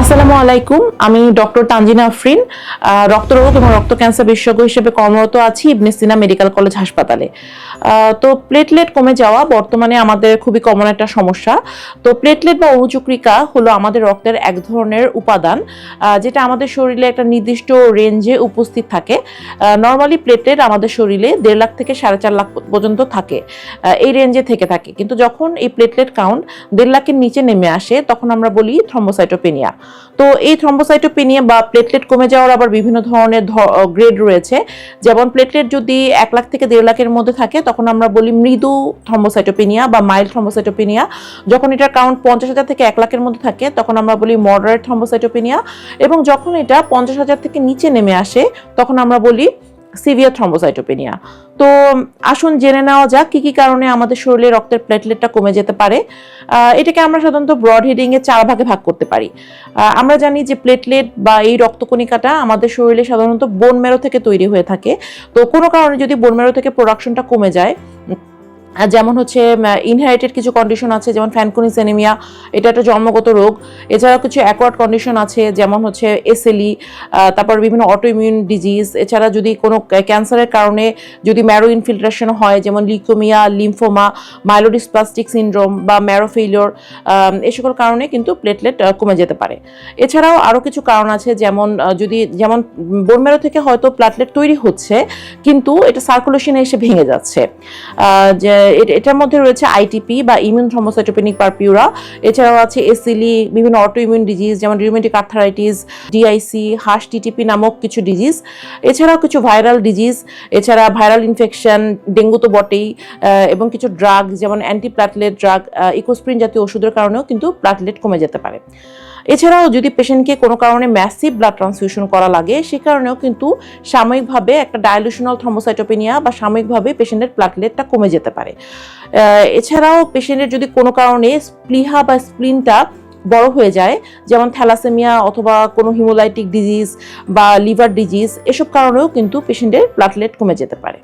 আসসালামু আলাইকুম, আমি ডক্টর তানজিনা আফরিন রক্তরোগ এবং রক্ত ক্যান্সার বিশেষজ্ঞ হিসেবে কর্মরত আছি ইবনে সিনা মেডিকেল কলেজ হাসপাতালে। তো প্লেটলেট কমে যাওয়া বর্তমানে আমাদের খুবই কমন একটা সমস্যা। তো প্লেটলেট বা অনুচক্রিকা হলো আমাদের রক্তের এক ধরনের উপাদান যেটা আমাদের শরীরে একটা নির্দিষ্ট রেঞ্জে উপস্থিত থাকে। নর্মালি প্লেটলেট আমাদের শরীরে দেড় লাখ থেকে সাড়ে চার লাখ পর্যন্ত থাকে এই রেঞ্জে থেকে থাকে। কিন্তু যখন এই প্লেটলেট কাউন্ট দেড় লাখের নিচে নেমে আসে, তখন আমরা বলি থ্রম্বোসাইটোপেনিয়া তো এই থ্রম্বোসাইটোপেনিয়া বা প্লেটলেট কমে যাওয়ার আবার বিভিন্ন ধরনের গ্রেড রয়েছে। যেমন প্লেটলেট যদি এক লাখ থেকে দেড় লাখের মধ্যে থাকে, তখন আমরা বলি মৃদু থ্রম্বোসাইটোপেনিয়া বা মাইল্ড থ্রম্বোসাইটোপেনিয়া যখন এটার কাউন্ট পঞ্চাশ হাজার থেকে এক লাখের মধ্যে থাকে, তখন আমরা বলি মডারেট থ্রম্বোসাইটোপেনিয়া এবং যখন এটা পঞ্চাশ হাজার থেকে নিচে নেমে আসে, তখন আমরা বলি সিভিয়ার থ্রম্বোসাইটোপেনিয়া। তো, আসুন জেনে নেওয়া যাক কি কি কারণে আমাদের শরীরে রক্তের প্লেটলেটটা কমে যেতে পারে। এটাকে আমরা সাধারণত ব্রড হেডিং এ চার ভাগে ভাগ করতে পারি। আমরা জানি যে প্লেটলেট বা এই রক্তকণিকাটা আমাদের শরীরে সাধারণত বোন মেরো থেকে তৈরি হয়ে থাকে। তো কোনো কারণে যদি বোন মেরো থেকে প্রোডাকশনটা কমে যায় যেমন হচ্ছে ইনহেরিটেড কিছু কন্ডিশন আছে, যেমন ফ্যানকুনিস এনিমিয়া এটা একটা জন্মগত রোগ। এছাড়াও কিছু অ্যাকোয়ার্ড কন্ডিশন আছে, যেমন হচ্ছে এসএলই তারপর বিভিন্ন অটো ইমিউন ডিজিজ এছাড়া যদি কোনো ক্যান্সারের কারণে যদি ম্যারো ইনফিল্ট্রেশন হয়, যেমন লিকোমিয়া লিম্ফোমা মাইলোডিসপ্লাস্টিক সিনড্রোম বা ম্যারো ফেইলিওর সকল কারণে কিন্তু প্লেটলেট কমে যেতে পারে। এছাড়াও আরও কিছু কারণ আছে, যেমন যদি, যেমন বোন ম্যারো থেকে হয়তো প্লেটলেট তৈরি হচ্ছে, কিন্তু এটা সার্কুলেশনে এসে ভেঙে যাচ্ছে। যে এটার মধ্যে রয়েছে আইটিপি বা ইমিউন থ্রম্বোসাইটোপেনিক পারপিউরা এছাড়াও আছে এসিলি বিভিন্ন অটো ইমিউন ডিজিজ যেমন রিউমেটিক আর্থারাইটিস ডিআইসি হাস টিটিপি নামক কিছু ডিজিজ এছাড়াও কিছু ভাইরাল ডিজিজ এছাড়া ভাইরাল ইনফেকশন ডেঙ্গু তো বটেই এবং কিছু ড্রাগ যেমন অ্যান্টিপ্লাটলেট ড্রাগ ইকোস্প্রিন জাতীয় ওষুধের কারণেও কিন্তু প্লাটলেট কমে যেতে পারে। এছাড়াও যদি পেশেন্টকে কোনো কারণে ম্যাসিভ ব্লাড ট্রান্সফিউশন করা লাগে, সে কারণেও কিন্তু সাময়িকভাবে একটা ডায়ালুশনাল থ্রম্বোসাইটোপেনিয়া বা সাময়িকভাবে পেশেন্টের প্লাটলেটটা কমে যেতে পারে। এছাড়াও পেশেন্টের যদি কোনো কারণে স্প্লিহা বা স্প্লিনটা বড় হয়ে যায়, যেমন থ্যালাসেমিয়া অথবা কোনো হিমোলাইটিক ডিজিজ বা লিভার ডিজিজ এসব কারণেও কিন্তু পেশেন্টের প্লাটলেট কমে যেতে পারে।